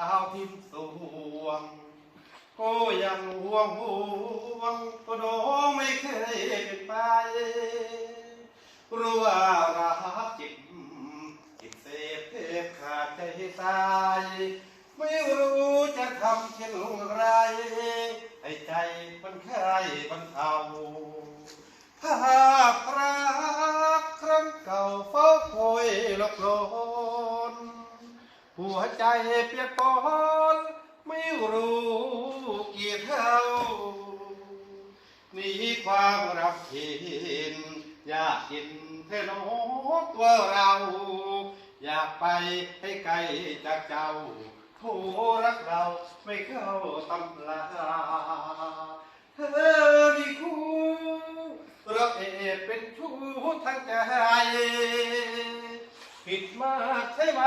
ดาวทิมสวงก็ยังห่วงห่วงก็โดไม่เคยเป็นไปรู้ว่ารักจิตจิตเสพเทพขาดใจตาย ไม่รู้จะทำเช่นไร ให้ใจมันคลายบรรเทาภาพรักครั้งเก่าเฝ้าคอยหลบลน หัวใจเปียกปอนไม่รู้กี่เท่า นีความรักเห็นอยากกินเทนอตัวเรา อยากไปให้ไกลจากเจ้าโทรักเราไม่เข้าตำลาเธอมีคู่รักเอเป็นชู้ทั้งใจผิดมากใช่ไหม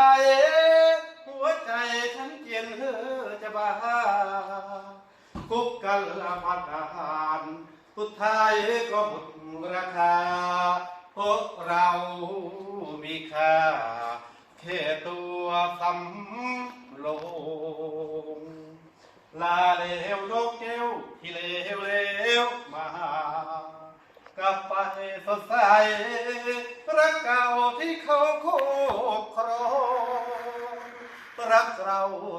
ใจฉันเจียนเธอจะบ้าคุกกันละพันอาหารสุดท้ายก็หมดราคาเพราะเรามีค่าแค่ตัวสำโลง ลาเลวนกแก้วที่เลวเลวมากลับไปสดใสรักเก่าที่เขา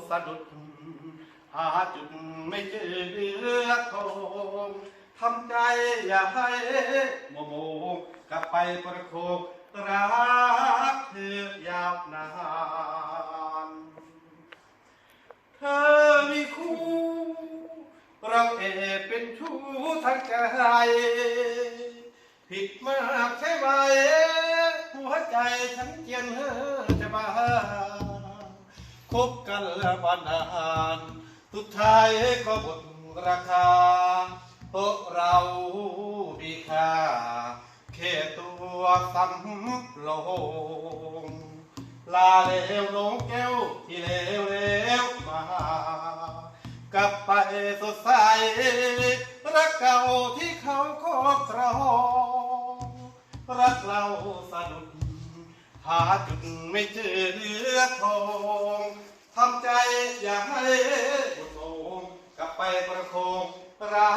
สะดุด หาจุดไม่เจอทองทำใจอย่าให้โมโมกลับไปประโคบรักเธอยาวนาน เธอมีคู่ เราเอเป็นชู้ทั้งใจ ผิดมากใช่ไหม หัวใจฉันเจียนเฮอ คบกันแล้วบานานสุดท้ายก็หมดราคาเพราะเรามีค่าแค่ตัวสำโลงลาเลวลงแก้วที่เลวเลวมากลับไปสดใสรักเก่าที่เขาครอบครองรักเราสะดุดหาจุดไม่เจอเนื้อทอง ทำใจอย่าให้บุญโงกลับไปประโคองรั